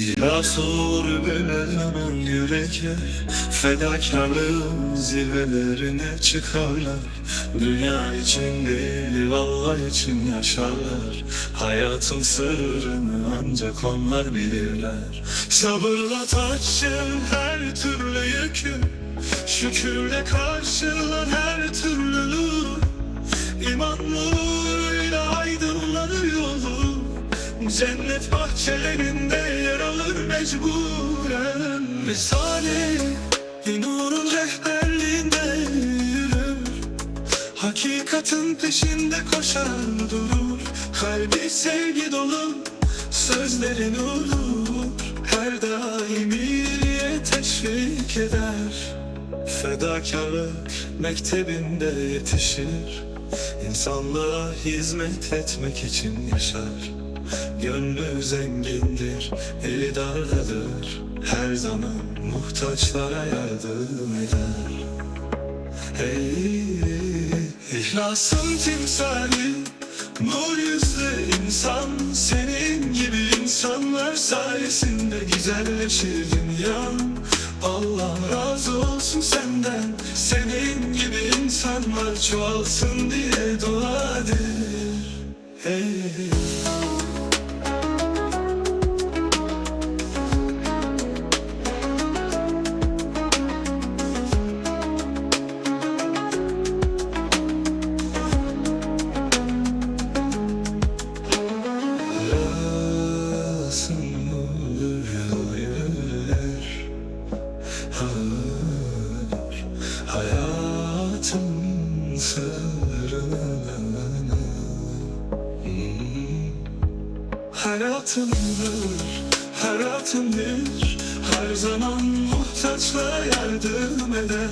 Yasur belanan yürekler Fedakarlığın zirvelerine çıkarlar. Dünya için değil Allah için yaşarlar. Hayatın sırrını ancak onlar bilirler. Sabırla taşın her türlü yükü Şükürle karşılan her türlü nur İman Cennet bahçelerinde yer alır mecburen. Misali nurun rehberliğinde yürür. Hakikatin peşinde koşar durur. Kalbi sevgi dolu sözlerin olur Her daim iyiliğe teşvik eder. Fedakarlık mektebinde yetişir. İnsanlığa hizmet etmek için yaşar Gönlü zengindir, eli dardadır. Her zaman muhtaçlara yardım eder. Hey, ihlasın timsali Nur yüzlü insan. Senin gibi insanlar sayesinde güzelleşir dünya. Allah razı olsun senden. Senin gibi insanlar çoğalsın diye sırrını. Hayatımdır, hayatımdır. Her zaman muhtaçla yardım eder.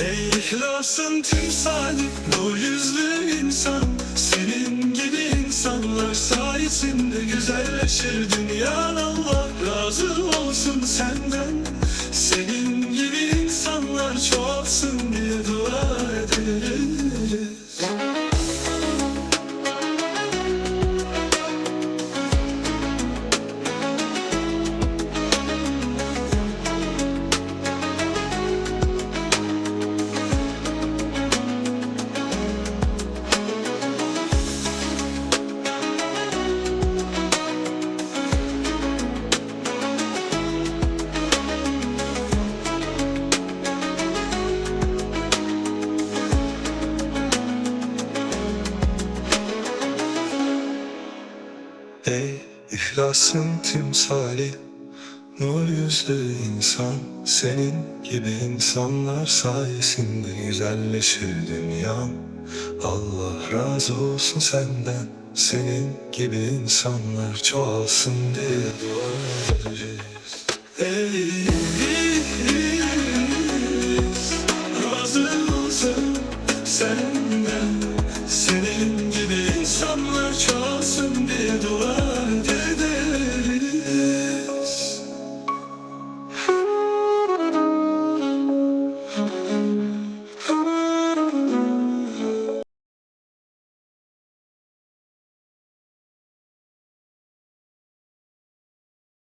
Ey ihlasın timsali, o yüzlü insan. Senin gibi insanlar sayesinde güzelleşir Allah. Razı olsun senden. Senin gibi insanlar çoğalsın diye dua ederiz Ey ihlasın timsali Nur yüzlü insan Senin gibi insanlar sayesinde güzelleşir dünya Allah razı olsun senden Senin gibi insanlar çoğalsın diye dua edeceğiz. Ey